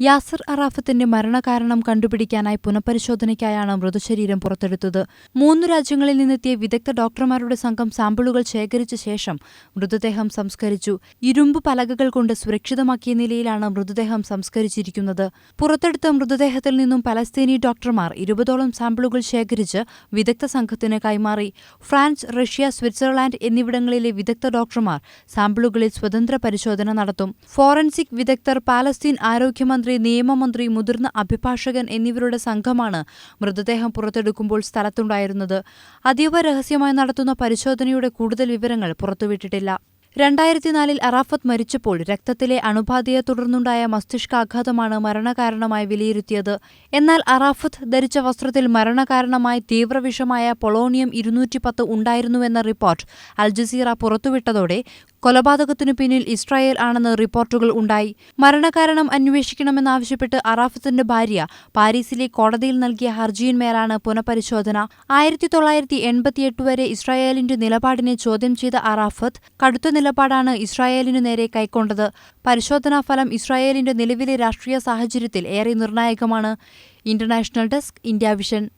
യാസർ അറാഫത്തിന്റെ മരണകാരണം കണ്ടുപിടിക്കാനായി പുനഃപരിശോധനയ്ക്കായാണ് മൃതശരീരം പുറത്തെടുത്തത്. മൂന്ന് രാജ്യങ്ങളിൽ നിന്നെത്തിയ വിദഗ്ധ ഡോക്ടർമാരുടെ സംഘം സാമ്പിളുകൾ ശേഖരിച്ച ശേഷം മൃതദേഹം സംസ്കരിച്ചു. ഇരുമ്പ് പലകകൾ കൊണ്ട് സുരക്ഷിതമാക്കിയ നിലയിലാണ് മൃതദേഹം സംസ്കരിച്ചിരിക്കുന്നത്. പുറത്തെടുത്ത മൃതദേഹത്തിൽ നിന്നും പലസ്തീനി ഡോക്ടർമാർ ഇരുപതോളം സാമ്പിളുകൾ ശേഖരിച്ച് വിദഗ്ധ സംഘത്തിന് കൈമാറി. ഫ്രാൻസ് റഷ്യ സ്വിറ്റ്സർലാൻഡ് എന്നിവിടങ്ങളിലെ വിദഗ്ധ ഡോക്ടർമാർ സാമ്പിളുകളിൽ സ്വതന്ത്ര പരിശോധന നടത്തും. ഫോറൻസിക് വിദഗ്ധർ പാലസ്തീൻ ആരോഗ്യമന്ത്രി നിയമമന്ത്രി മുതിർന്ന അഭിഭാഷകൻ എന്നിവരുടെ സംഘമാണ് മൃതദേഹം പുറത്തെടുക്കുമ്പോൾ സ്ഥലത്തുണ്ടായിരുന്നത്. അതീവ രഹസ്യമായി നടത്തുന്ന പരിശോധനയുടെ കൂടുതൽ വിവരങ്ങൾ പുറത്തുവിട്ടിട്ടില്ല. രണ്ടായിരത്തിനാലിൽ അറാഫത്ത് മരിച്ചപ്പോൾ രക്തത്തിലെ അണുബാധയെ തുടർന്നുണ്ടായ മസ്തിഷ്കാഘാതമാണ് മരണകാരണമായി വിലയിരുത്തിയത്. എന്നാൽ അറാഫത്ത് ധരിച്ച വസ്ത്രത്തിൽ മരണകാരണമായി തീവ്രവിഷമായ പൊളോണിയം ഇരുന്നൂറ്റിപ്പത്ത് ഉണ്ടായിരുന്നുവെന്ന റിപ്പോർട്ട് അൽജസീറ പുറത്തുവിട്ടതോടെ കൊലപാതകത്തിനു പിന്നിൽ ഇസ്രായേൽ ആണെന്ന് റിപ്പോർട്ടുകൾ ഉണ്ടായി. മരണകാരണം അന്വേഷിക്കണമെന്നാവശ്യപ്പെട്ട് അറാഫത്തിന്റെ ഭാര്യ പാരീസിലെ കോടതിയിൽ നൽകിയ ഹർജിയിന്മേലാണ് പുനഃപരിശോധന. ആയിരത്തി തൊള്ളായിരത്തി എൺപത്തിയെട്ട് വരെ ഇസ്രായേലിന്റെ നിലപാടിനെ ചോദ്യം ചെയ്ത അറാഫത്ത് കടുത്ത നിലപാടാണ് ഇസ്രായേലിനു നേരെ കൈക്കൊണ്ടത്. പരിശോധനാ ഫലം ഇസ്രായേലിന്റെ നിലവിലെ രാഷ്ട്രീയ സാഹചര്യത്തിൽ ഏറെ നിർണായകമാണ്. International desk India vision.